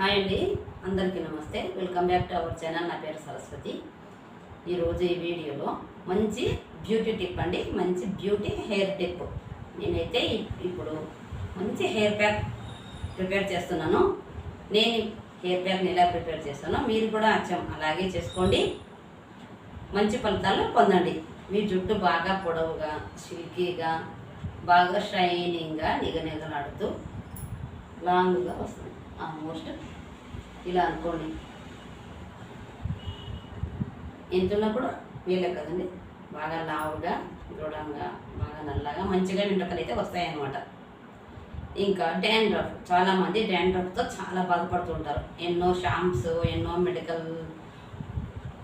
Hi అండి. అందరికీ నమస్తే. Welcome back to our channel నా పేరు సరస్వతి. ఈరోజు ఈ వీడియోలో మంచి బ్యూటీ టిప్ అండి. మంచి బ్యూటీ హెయిర్ టిప్ నేనైతే ఇప్పుడు మంచి హెయిర్ ప్యాక్ ప్రిపేర్ చేస్తున్నాను. నేను హెయిర్ ప్యాక్ని ఎలా ప్రిపేర్ చేస్తానో మీరు కూడా అచ్చం అలాగే చేసుకోండి. మంచి ఫలితాలు పొందండి. మీ జుట్టు బాగా పొడవుగా సిల్కీగా బాగా షైనింగ్గా నిగనిగలాడుతూ లాంగ్గా వస్తుంది. ఆల్మోస్ట్ ఇలా అనుకోండి. ఎంత ఉన్నా కూడా వీలే కదండి బాగా లావుగా దృఢంగా బాగా నల్లగా మంచిగా వెంట్రుకలు అయితే వస్తాయన్నమాట. ఇంకా డాండ్రఫ్ చాలామంది డాండ్రఫ్తో చాలా బాధపడుతూ ఉంటారు. ఎన్నో షాంప్స్ ఎన్నో మెడికల్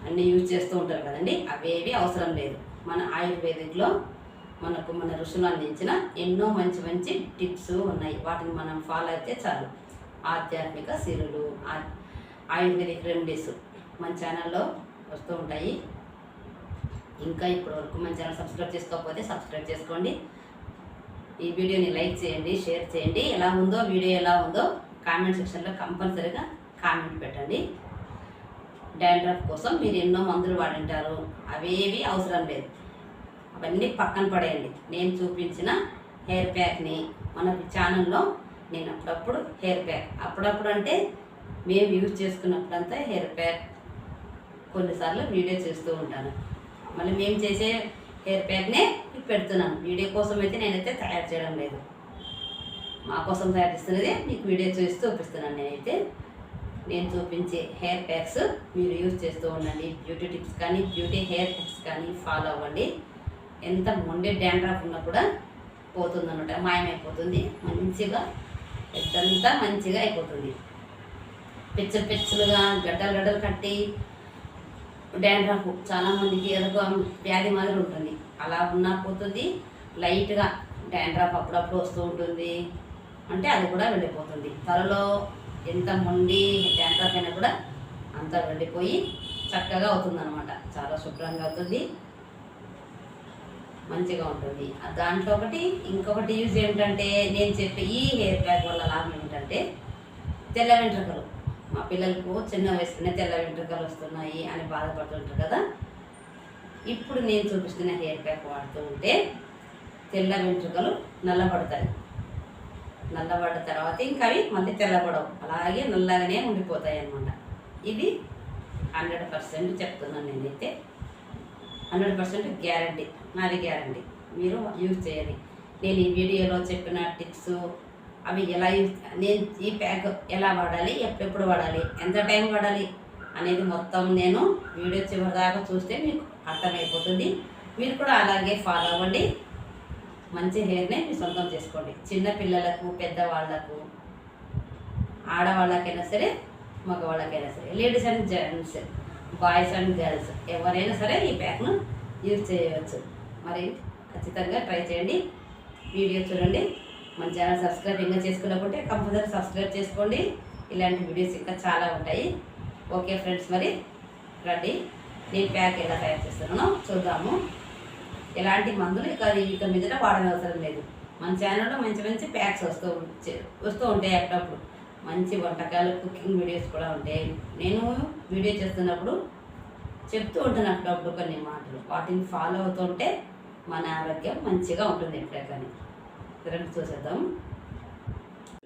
అన్నీ యూజ్ చేస్తూ ఉంటారు కదండి అవేవి అవసరం లేదు. మన ఆయుర్వేదిక్లో మనకు మన ఋషులు అందించిన ఎన్నో మంచి మంచి టిప్స్ ఉన్నాయి. వాటిని మనం ఫాలో అయితే చాలు. ఆధ్యాత్మిక సిరులు. ఆ- ఆయుర్వేదిక్ రెమెడీస్ మన ఛానల్లో వస్తూ ఉంటాయి. ఇంకా ఇప్పటి వరకు మన ఛానల్ సబ్స్క్రైబ్ చేసుకోకపోతే సబ్స్క్రైబ్ చేసుకోండి. ఈ వీడియోని లైక్ చేయండి షేర్ చేయండి. ఎలా ఉందో వీడియో ఎలా ఉందో కామెంట్ సెక్షన్లో కంపల్సరీగా కామెంట్ పెట్టండి. డాండ్రఫ్ కోసం మీరు ఎన్నో మందులు వాడింటారు. అవేవి అవసరం లేదు. అవన్నీ పక్కన పడేయండి. నేను చూపించిన హెయిర్ ప్యాక్ని మన ఛానల్లో నేను అప్పుడప్పుడు హెయిర్ ప్యాక్. అప్పుడప్పుడు అంటే మేము యూజ్ చేసుకున్నప్పుడంతా హెయిర్ ప్యాక్. కొన్నిసార్లు వీడియో చేస్తూ ఉంటాను. మళ్ళీ మేము చేసే హెయిర్ ప్యాక్నే పెడుతున్నాను. వీడియో కోసం అయితే నేనైతే తయారు చేయడం లేదు. మా కోసం తయారు చేస్తున్నది మీకు వీడియో చూసి చూపిస్తున్నాను నేనైతే. నేను చూపించే హెయిర్ ప్యాక్స్ మీరు యూజ్ చేస్తూ ఉండండి. బ్యూటీ టిప్స్ కానీ బ్యూటీ హెయిర్ టిప్స్ కానీ ఫాలో అవ్వండి. ఎంత మొండే డ్యాండ్రాఫ్ ఉన్నా కూడా పోతుంది అనమాట మాయమైపోతుంది. మంచిగా పెద్దంతా మంచిగా అయిపోతుంది. పిచ్చలు పిచ్చలుగా గడ్డలు గడ్డలు కట్టి డాండ్రఫ్ చాలామందికి ఏదో వ్యాధి మాదిరి ఉంటుంది. అలా ఉన్నా పోతుంది లైట్గా డాండ్రఫ్ అప్పుడప్పుడు వస్తూ ఉంటుంది. అంటే అది కూడా వెళ్ళిపోతుంది. త్వరలో ఎంత మొండి డాండ్రఫ్ అయినా కూడా అంతా వెళ్ళిపోయి చక్కగా అవుతుంది అనమాట చాలా శుభ్రంగా అవుతుంది. మంచిగా ఉంటుంది. దాంట్లో ఒకటి ఇంకొకటి యూజ్ ఏమిటంటే నేను చెప్పే ఈ హెయిర్ ప్యాక్ వల్ల లాభం ఏమిటంటే తెల్ల వెంట్రుకలు. మా పిల్లలకు చిన్న వయసులోనే తెల్ల వెంట్రుకలు వస్తున్నాయి అని బాధపడుతుంటారు కదా. ఇప్పుడు నేను చూపిస్తున్న హెయిర్ ప్యాక్ వాడుతూ ఉంటే తెల్ల వెంట్రుకలు నల్లబడతాయి. నల్లబడ్డ తర్వాత ఇంకా అవి మళ్ళీ తెల్లబడవు. అలాగే నల్లగానే ఉండిపోతాయి అన్నమాట. ఇది హండ్రెడ్ పర్సెంట్ చెప్తున్నాను నేనైతే. హండ్రెడ్ పర్సెంట్ గ్యారంటీ నాది గ్యారంటీ. మీరు యూజ్ చేయాలి నేను ఈ వీడియోలో చెప్పిన టిప్స్ అవి ఎలా యూజ్ నేను ఈ ప్యాక్ ఎలా వాడాలి ఎప్పుడెప్పుడు వాడాలి ఎంత టైం వాడాలి అనేది మొత్తం నేను వీడియో చివరిదాకా చూస్తే మీకు అర్థమైపోతుంది. మీరు కూడా అలాగే ఫాలో అవ్వండి. మంచి హెయిర్ని మీ సొంతం చేసుకోండి. చిన్న పిల్లలకు పెద్దవాళ్ళకు ఆడవాళ్ళకైనా సరే మగవాళ్ళకైనా సరే ladies and gents. Boys and girls. ఎవరైనా సరే ఈ ప్యాక్ను యూజ్ చేయవచ్చు. మరి ఖచ్చితంగా ట్రై చేయండి. వీడియో చూడండి. మన ఛానల్ సబ్స్క్రైబ్ ఇంకా చేసుకోలేకుంటే కంపల్సరీ సబ్స్క్రైబ్ చేసుకోండి. ఇలాంటి వీడియోస్ ఇంకా చాలా ఉంటాయి. ఓకే ఫ్రెండ్స్ మరి రండి. నేను ప్యాక్ ఎలా తయారు చేస్తున్నానో చూద్దాము. ఎలాంటి మందులు ఇక ఇక మీదట వాడనవసరం లేదు. మన ఛానల్లో మంచి మంచి ప్యాక్స్ వస్తూ వస్తూ ఉంటాయి అప్పుడప్పుడు. మంచి వంటకాలు కుకింగ్ వీడియోస్ కూడా ఉంటాయి. నేను వీడియో చేస్తున్నప్పుడు చెప్తూ ఉంటాను అప్పుడప్పుడు కొన్ని మాటలు. వాటిని ఫాలో అవుతుంటే మన ఆరోగ్యం మంచిగా ఉంటుంది ఎప్పుడే కానీ చూసేద్దాం.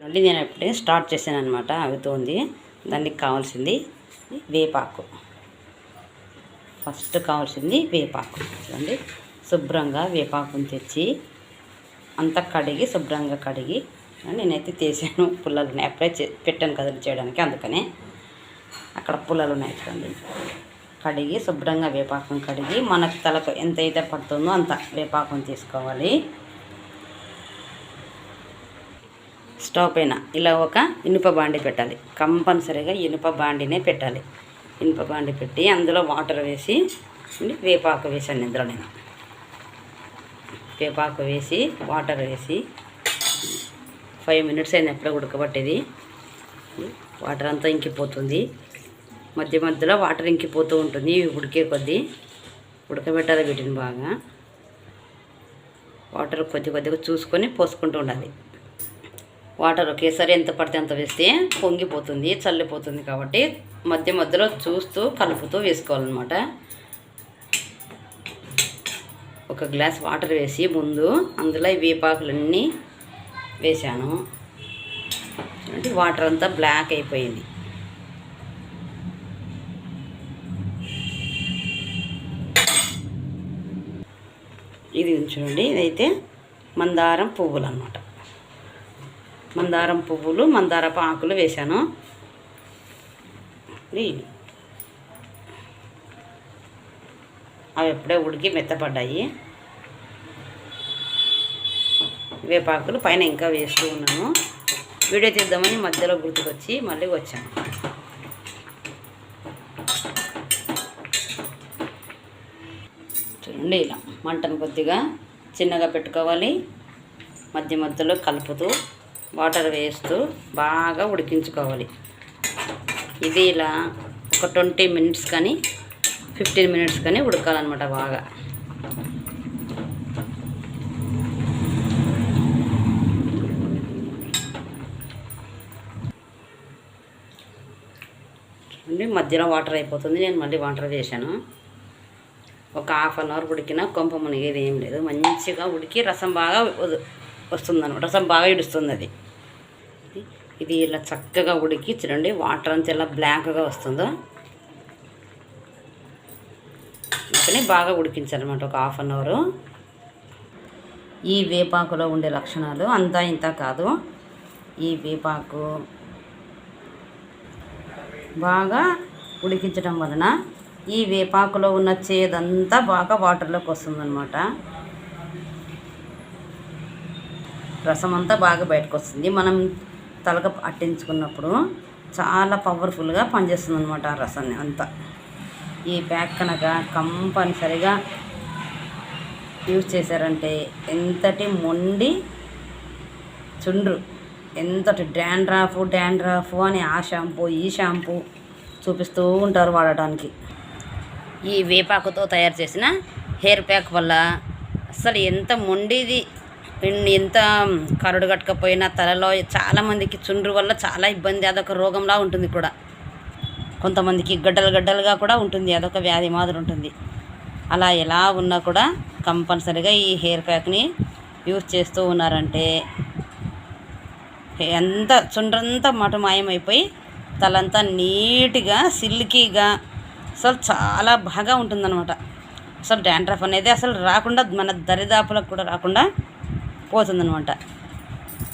నుండి నేను ఇప్పుడే స్టార్ట్ చేశాను అనమాట అవుతుంది. దానికి కావాల్సింది వేపాకు. ఫస్ట్ కావాల్సింది వేపాకు. చూడండి. శుభ్రంగా వేపాకుని తెచ్చి అంతా కడిగి శుభ్రంగా కడిగి నేనైతే తీసాను. పుల్లలు ఉన్నాయి. అప్పుడే చే- పెట్టాను కదా చేయడానికి అందుకనే అక్కడ పుల్లలు ఉన్నాయి చూడండి. కడిగి శుభ్రంగా వేపాకం కడిగి మనకు తలకు ఎంత అయితే పడుతుందో అంత వేపాకం తీసుకోవాలి. స్టవ్ పైన ఇలా ఒక ఇనుప బాండి పెట్టాలి. కంపల్సరీగా ఇనుప బాండినే పెట్టాలి. ఇనుప బాండి పెట్టి అందులో వాటర్ వేసి వేపాకు వేసాను ఇందులో నేను. వేపాకు వేసి వాటర్ వేసి ఫైవ్ మినిట్స్ అయిన ఎప్పుడో ఉడకబట్టేది. వాటర్ అంతా ఇంకిపోతుంది. మధ్య మధ్యలో వాటర్ ఇంకిపోతూ ఉంటుంది. ఉడికే కొద్దీ ఉడకబెట్టాలి వీటిని బాగా. వాటర్ కొద్ది కొద్దిగా చూసుకొని పోసుకుంటూ ఉండాలి. వాటర్ ఒకేసారి ఎంత పడితే అంత వేస్తే పొంగిపోతుంది చల్లిపోతుంది కాబట్టి మధ్య మధ్యలో చూస్తూ కలుపుతూ వేసుకోవాలన్నమాట. ఒక గ్లాస్ వాటర్ వేసి ముందు అందులో ఈ వేపాకులన్నీ వేసాను అంటే వాటర్ అంతా బ్లాక్ అయిపోయింది. ఇది చూడండి ఇదైతే మందారం పువ్వులు అన్నమాట మందారం పువ్వులు మందారపు ఆకులు వేశాను. అవి ఎప్పుడే ఉడికి మెత్తపడ్డాయి. వేపాకులు పైన ఇంకా వేస్తూ ఉన్నాను. వీడియో తీద్దామని మధ్యలో గుర్తుకొచ్చి మళ్ళీ వచ్చాను. చూడండి ఇలా మంటను కొద్దిగా చిన్నగా పెట్టుకోవాలి. మధ్య మధ్యలో కలుపుతూ వాటర్ వేస్తూ బాగా ఉడికించుకోవాలి. ఇది ఇలా ఒక ట్వంటీ మినిట్స్ కానీ ఫిఫ్టీన్ మినిట్స్ కానీ ఉడకాలన్నమాట బాగా. ఉండి మధ్యలో వాటర్ అయిపోతుంది. నేను మళ్ళీ వాటర్ వేసాను ఒక హాఫ్ అన్ అవర్ ఉడికినా కొంప మునిగేది ఏం లేదు. మంచిగా ఉడికి రసం బాగా వస్తుందనమాట రసం బాగా ఇడుస్తుంది అది. ఇది- ఇది ఇలా చక్కగా ఉడికి చూడండి వాటర్ అంతా ఇలా బ్లాక్గా వస్తుందో. అందుకని బాగా ఉడికించాలన్నమాట ఒక హాఫ్ అన్ అవరు. ఈ వేపాకులో ఉండే లక్షణాలు అంతా ఇంత కాదు. ఈ వేపాకు బాగా ఉడికించడం వలన ఈ వేపాకులో ఉన్న చేదంతా బాగా వాటర్లోకి వస్తుందన్నమాట. రసం అంతా బాగా బయటకు వస్తుంది మనం తలక అట్టించుకున్నప్పుడు చాలా పవర్ఫుల్గా పనిచేస్తుంది అనమాట ఆ రసాన్ని అంతా. ఈ ప్యాక్ కనుక కంపల్సరిగా యూజ్ చేశారంటే ఎంతటి మొండి చుండ్రు. ఎంతటి డాండ్రాఫ్ డాండ్రాఫ్ అని ఆ షాంపూ ఈ షాంపూ చూపిస్తూ ఉంటారు వాడటానికి. ఈ వేపాకుతో తయారు చేసిన హెయిర్ ప్యాక్ వల్ల అసలు ఎంత మొండిది ఎంత కరడు కట్టకపోయినా తలలో చాలామందికి చుండ్రు వల్ల చాలా ఇబ్బంది అదొక రోగంలా ఉంటుంది కూడా. కొంతమందికి గడ్డలు గడ్డలుగా కూడా ఉంటుంది అదొక వ్యాధి మాదిరి ఉంటుంది. అలా ఎలా ఉన్నా కూడా కంపల్సరిగా ఈ హెయిర్ ప్యాక్ని యూజ్ చేస్తూ ఉన్నారంటే ఎంత చుండ్రంతా మట మాయమైపోయి తలంతా నీట్గా సిల్కీగా అసలు చాలా బాగా ఉంటుందన్నమాట. అసలు డాండ్రఫ్ అనేది అసలు రాకుండా మన దరిదాపులకు కూడా రాకుండా పోతుందన్నమాట.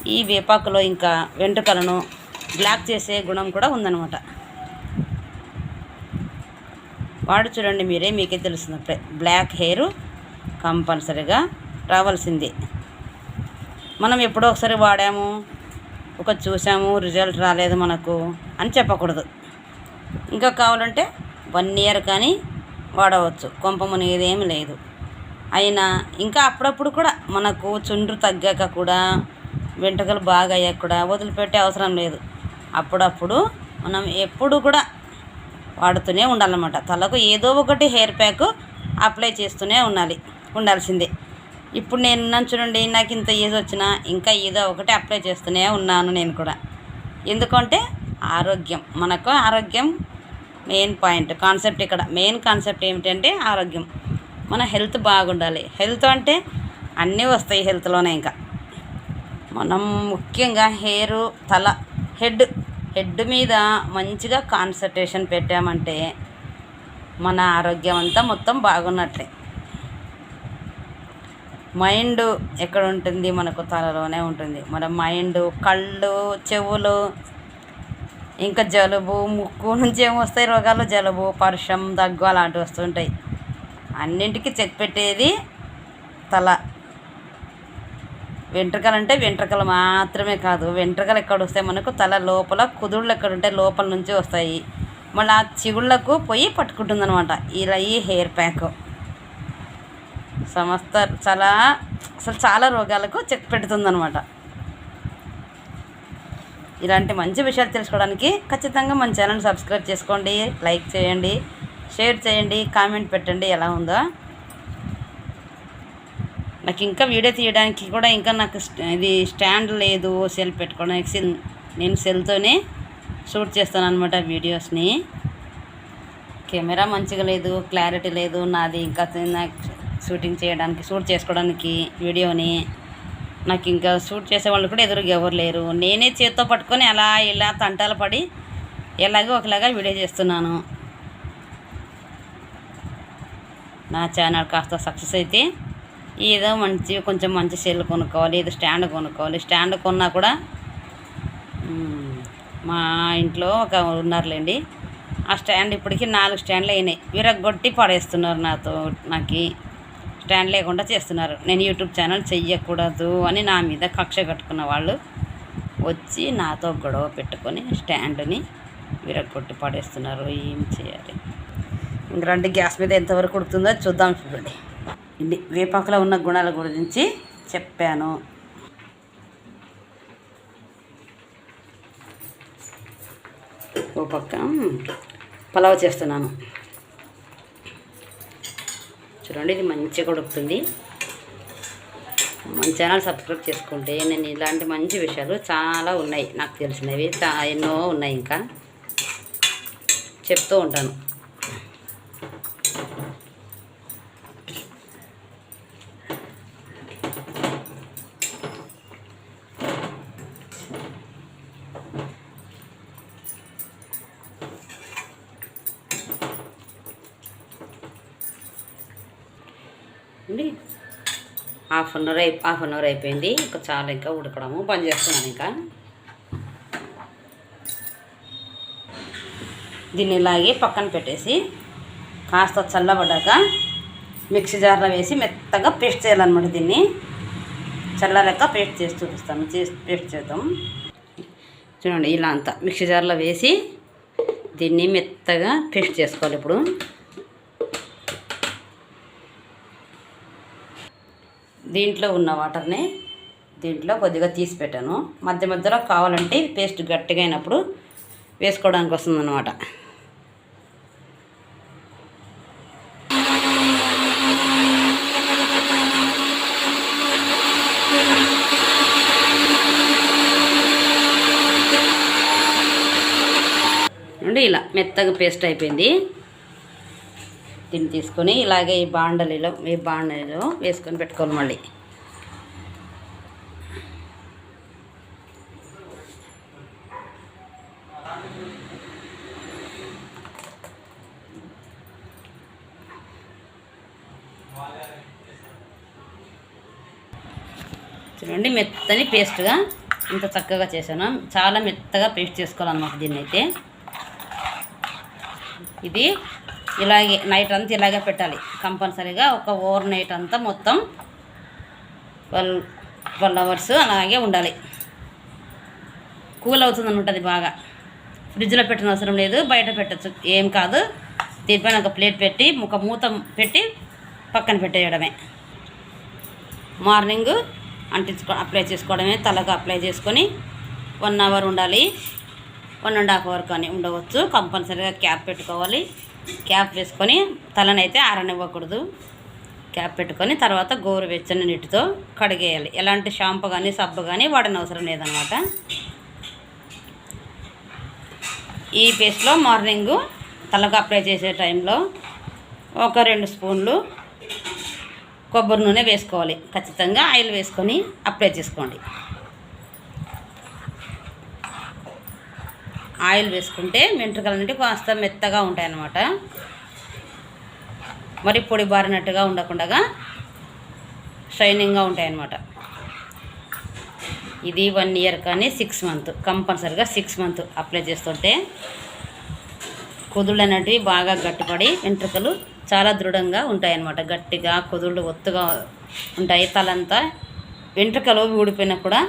ఈ వేపాకులో ఇంకా వెంట్రుకలను బ్లాక్ చేసే గుణం కూడా ఉందన్నమాట. వాడు చూడండి మీరే మీకే తెలుస్తుంది బ్లాక్ హెయిర్ కంపల్సరిగా రావాల్సింది. మనం ఎప్పుడో ఒకసారి వాడాము. ఒక చూసాము రిజల్ట్ రాలేదు మనకు అని చెప్పకూడదు. ఇంకా కావాలంటే వన్ ఇయర్ కానీ వాడవచ్చు. కొంప ఏమి లేదు. అయినా ఇంకా అప్పుడప్పుడు కూడా మనకు చుండ్రు తగ్గాక కూడా వెంట్రుకలు బాగా అయ్యాక కూడా వదిలిపెట్టే అవసరం లేదు. అప్పుడప్పుడు మనం ఎప్పుడు కూడా వాడుతూనే ఉండాలన్నమాట. తలకు ఏదో ఒకటి హెయిర్ ప్యాక్ అప్లై చేస్తూనే ఉండాలి ఉండాల్సిందే. ఇప్పుడు నేను ఉన్నాను చూడండి నాకు ఇంత ఏజ్ వచ్చినా ఇంకా ఏదో ఒకటి అప్లై చేస్తూనే ఉన్నాను నేను కూడా. ఎందుకంటే ఆరోగ్యం మనకు ఆరోగ్యం మెయిన్ పాయింట్ కాన్సెప్ట్ ఇక్కడ మెయిన్ కాన్సెప్ట్ ఏమిటంటే ఆరోగ్యం. మన హెల్త్ బాగుండాలి. హెల్త్ అంటే అన్నీ వస్తాయి హెల్త్లోనే ఇంకా. మనం ముఖ్యంగా హెయిర్ తల హెడ్ హెడ్ మీద మంచిగా కాన్సన్ట్రేషన్ పెట్టామంటే మన ఆరోగ్యం అంతా మొత్తం బాగున్నట్లే మైండ్ ఎక్కడ ఉంటుంది? మనకు తలలోనే ఉంటుంది. మన మైండ్ కళ్ళు చెవులు ఇంకా జలుబు ముక్కు నుంచి ఏమొస్తాయి రోగాలు జలుబు పరుషం దగ్గు అలాంటివి వస్తుంటాయి. అన్నింటికి చెక్ పెట్టేది తల. వెంట్రుకలు అంటే వెంట్రుకలు మాత్రమే కాదు. వెంట్రుకలు ఎక్కడ వస్తాయి? మనకు తల లోపల కుదుళ్ళు ఎక్కడ ఉంటాయి లోపల నుంచి వస్తాయి. మళ్ళీ ఆ చిగుళ్ళకు పోయి పట్టుకుంటుందనమాట ఇలా ఈ హెయిర్ ప్యాక్. సమస్త చాలా అసలు చాలా రోగాలకు చెక్ పెడుతుందనమాట ఇలాంటి మంచి విషయాలు తెలుసుకోవడానికి ఖచ్చితంగా మన ఛానల్ సబ్స్క్రైబ్ చేసుకోండి లైక్ చేయండి షేర్ చేయండి కామెంట్ పెట్టండి ఎలా ఉందో. నాకు ఇంకా వీడియో తీయడానికి కూడా ఇంకా నాకు ఇది స్టాండ్ లేదు సెల్ పెట్టుకోవడానికి సెల్ నేను సెల్తోనే షూట్ చేస్తాను అనమాట వీడియోస్ని. కెమెరా మంచిగా లేదు క్లారిటీ లేదు నాది ఇంకా నాకు షూటింగ్ చేయడానికి షూట్ చేసుకోవడానికి వీడియోని. నాకు ఇంకా షూట్ చేసే వాళ్ళు కూడా ఎదురుగా ఎవరు లేరు. నేనే చేత్తో పట్టుకొని అలా ఇలా తంటాలు పడి ఎలాగో ఒకలాగా వీడియో చేస్తున్నాను. నా ఛానల్ కాస్త సక్సెస్ అయితే ఏదో మంచి కొంచెం మంచి సెల్ కొనుక్కోవాలి ఏదో స్టాండ్ కొనుక్కోవాలి. స్టాండ్ కొన్నా కూడా మా ఇంట్లో ఒక ఉన్నారులేండి. ఆ స్టాండ్ ఇప్పటికీ నాలుగు స్టాండ్లు అయినాయి. విరగొట్టి పడేస్తున్నారు నాతో నాకు. స్టాండ్ లేకుండా చేస్తున్నారు. నేను యూట్యూబ్ ఛానల్ చెయ్యకూడదు అని నా మీద కక్ష కట్టుకున్న వాళ్ళు వచ్చి నాతో గొడవ పెట్టుకొని స్టాండ్ని విరగొట్టి పడేస్తున్నారు. ఏం చేయాలి? ఇంక రండి గ్యాస్ మీద ఎంతవరకు ఉడుకుతుందో చూద్దాం చూడండి. ఇది వేపాకులో ఉన్న గుణాల గురించి చెప్పాను. ఓ పక్క పలావ్ చేస్తున్నాను. చూడండి ఇది మంచిగా ఉడుకుతుంది మన ఛానల్ సబ్స్క్రైబ్ చేసుకుంటే నేను ఇలాంటి మంచి విషయాలు చాలా ఉన్నాయి నాకు తెలిసినవి ఎన్నో ఉన్నాయి ఇంకా. చెప్తూ ఉంటాను అండి హాఫ్ అన్ అవర్ అయి హాఫ్ అన్ అవర్ అయిపోయింది. ఇంకా చాలా ఇంకా ఉడకడము. పని చేస్తున్నాను ఇంకా. దీన్ని ఇలాగే పక్కన పెట్టేసి కాస్త చల్లబడ్డాక మిక్సీ జార్లో వేసి మెత్తగా పేస్ట్ చేయాలన్నమాట దీన్ని. చల్లలేక పేస్ట్ చేసి చూపిస్తాను. చేసి పేస్ట్ చేద్దాం. చూడండి ఇలా అంతా మిక్సీ జార్లో వేసి దీన్ని మెత్తగా పేస్ట్ చేసుకోవాలి ఇప్పుడు. దీంట్లో ఉన్న వాటర్ని దీంట్లో కొద్దిగా తీసి పెట్టాను. మధ్య మధ్యలో కావాలంటే పేస్ట్ గట్టిగా అయినప్పుడు వేసుకోవడానికి వస్తుందన్నమాట. ఇలా మెత్తగా పేస్ట్ అయిపోయింది. దీన్ని తీసుకొని ఇలాగే ఈ బాండలిలో ఈ బాండలిలో వేసుకొని పెట్టుకోవాలి మళ్ళీ. చూడండి మెత్తని పేస్ట్గా ఇంత చక్కగా చేశాను. చాలా మెత్తగా పేస్ట్ చేసుకోవాలన్నమాట దీన్ని అయితే ఇది ఇలాగే నైట్ అంతా ఇలాగే పెట్టాలి. కంపల్సరీగా ఒక ఓవర్ నైట్ అంతా మొత్తం ట్వెల్వ్ ట్వెల్వ్ అవర్స్ అలాగే ఉండాలి. కూల్ అవుతుంది అనమాట బాగా. ఫ్రిడ్జ్లో పెట్టిన అవసరం లేదు బయట పెట్టచ్చు. ఏం కాదు. దీనిపైన ఒక ప్లేట్ పెట్టి ఒక మూత పెట్టి పక్కన పెట్టేయడమే. మార్నింగ్ అంటించుకో అప్లై చేసుకోవడమే. తలకు అప్లై చేసుకొని వన్ అవర్ ఉండాలి. వన్ అండ్ హాఫ్ అవర్ కానీ ఉండవచ్చు. కంపల్సరీగా క్యాప్ పెట్టుకోవాలి. క్యాప్ వేసుకొని తలనైతే ఆరనివ్వకూడదు. క్యాప్ పెట్టుకొని తర్వాత గోరువెచ్చని నీటితో కడిగేయాలి. ఎలాంటి షాంపూ కానీ సబ్బు కానీ వాడని అవసరం లేదనమాట. ఈ పేస్ట్లో మార్నింగ్ తలకు అప్లై చేసే టైంలో ఒక రెండు స్పూన్లు కొబ్బరి నూనె వేసుకోవాలి. ఖచ్చితంగా ఆయిల్ వేసుకొని అప్లై చేసుకోండి. ఆయిల్ వేసుకుంటే వెంట్రుకలు అనేవి కాస్త మెత్తగా ఉంటాయి అన్నమాట మరి పొడి బారినట్టుగా ఉండకుండా షైనింగ్గా ఉంటాయి అన్నమాట ఇది వన్ ఇయర్ కానీ సిక్స్ మంత్ కంపల్సరిగా సిక్స్ మంత్ అప్లై చేస్తుంటే కుదుళ్ళు అనేటివి బాగా గట్టిపడి వెంట్రుకలు చాలా దృఢంగా ఉంటాయి అన్నమాట గట్టిగా కుదుళ్ళు ఒత్తుగా ఉంటాయి. తలంతా వెంట్రుకలు ఊడిపోయినా కూడా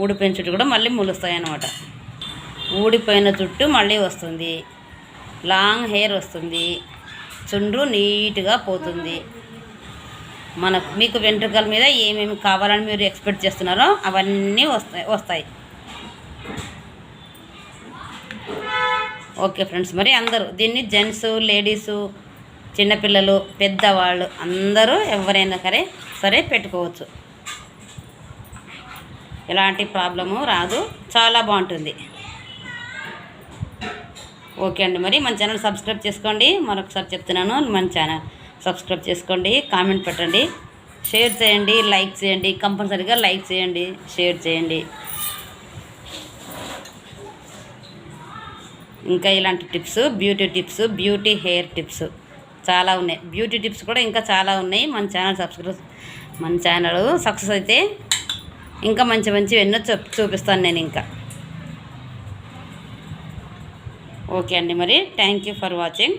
ఊడిపోయిన చుట్టూ కూడా మళ్ళీ ములుస్తాయి అన్నమాట ఊడిపోయిన జుట్టు మళ్ళీ వస్తుంది. లాంగ్ హెయిర్ వస్తుంది. చుండ్రు నీట్గా పోతుంది. మనకు మీకు వెంట్రుకల మీద ఏమేమి కావాలని మీరు ఎక్స్పెక్ట్ చేస్తున్నారో అవన్నీ వస్తాయి వస్తాయి. ఓకే ఫ్రెండ్స్ మరి అందరూ దీన్ని జెంట్స్ లేడీసు చిన్నపిల్లలు పెద్దవాళ్ళు అందరూ ఎవరైనా సరే సరే పెట్టుకోవచ్చు. ఎలాంటి ప్రాబ్లము రాదు. చాలా బాగుంటుంది. ఓకే అండి. మరి మన ఛానల్ సబ్స్క్రైబ్ చేసుకోండి. మరొకసారి చెప్తున్నాను మన ఛానల్ సబ్స్క్రైబ్ చేసుకోండి కామెంట్ పెట్టండి షేర్ చేయండి లైక్ చేయండి కంపల్సరీగా లైక్ చేయండి షేర్ చేయండి. ఇంకా ఇలాంటి tips beauty tips beauty hair tips చాలా ఉన్నాయి. బ్యూటీ టిప్స్ కూడా ఇంకా చాలా ఉన్నాయి. మన ఛానల్ సబ్స్క్రైబ్ మన ఛానల్ సక్సెస్ అయితే ఇంకా మంచి మంచి ఎన్నో చూపిస్తాను నేను ఇంకా. ఓకే అండి మరి థ్యాంక్ యూ ఫర్ వాచింగ్